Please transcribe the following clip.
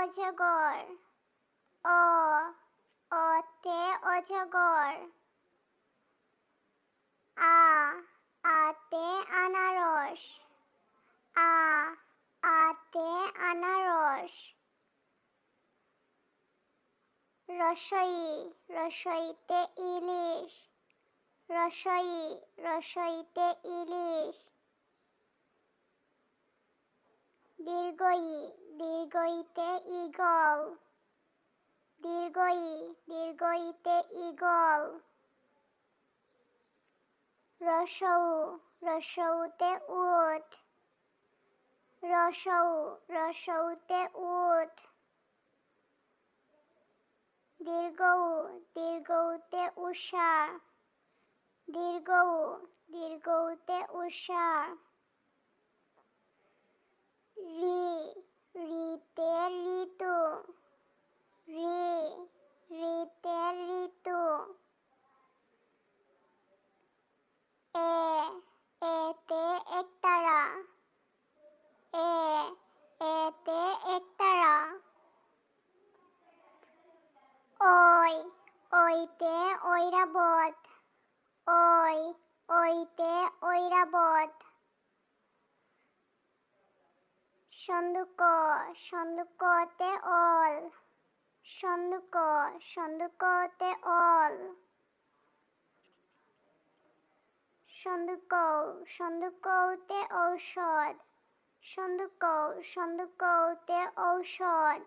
অজগর। অ, অতে অজগর। আ, আতে আনারস। আ, আতে আনারস। রসই, রসইতে ইলিশ। রসই, রসইতে ইলিশ। দীর্ঘই, দীর্ঘইতে ইগল দীর্ঘই, দীর্ঘইতে ইগল রসৌ, রসৌতে উট। রসৌ, রসৌতে উট। দীর্ঘৌ, দীর্ঘৌতে উষা। দীর্ঘৌ, দীর্ঘৌতে উষা। রি, রিতে ঋতু, রি, রিতে ঋতু। এ, এতে একতারা, এ, এতে একতারা। ওই, ওইতে ঐরাবত, ওই, ওইতে ঐরাবত। সন্দুক সন্দুকতে অল। সন্দুক সন্দুকতে অল। সন্দুক সন্দুকতে ঔষধ। সন্দুক সন্দুকতে ঔষধ।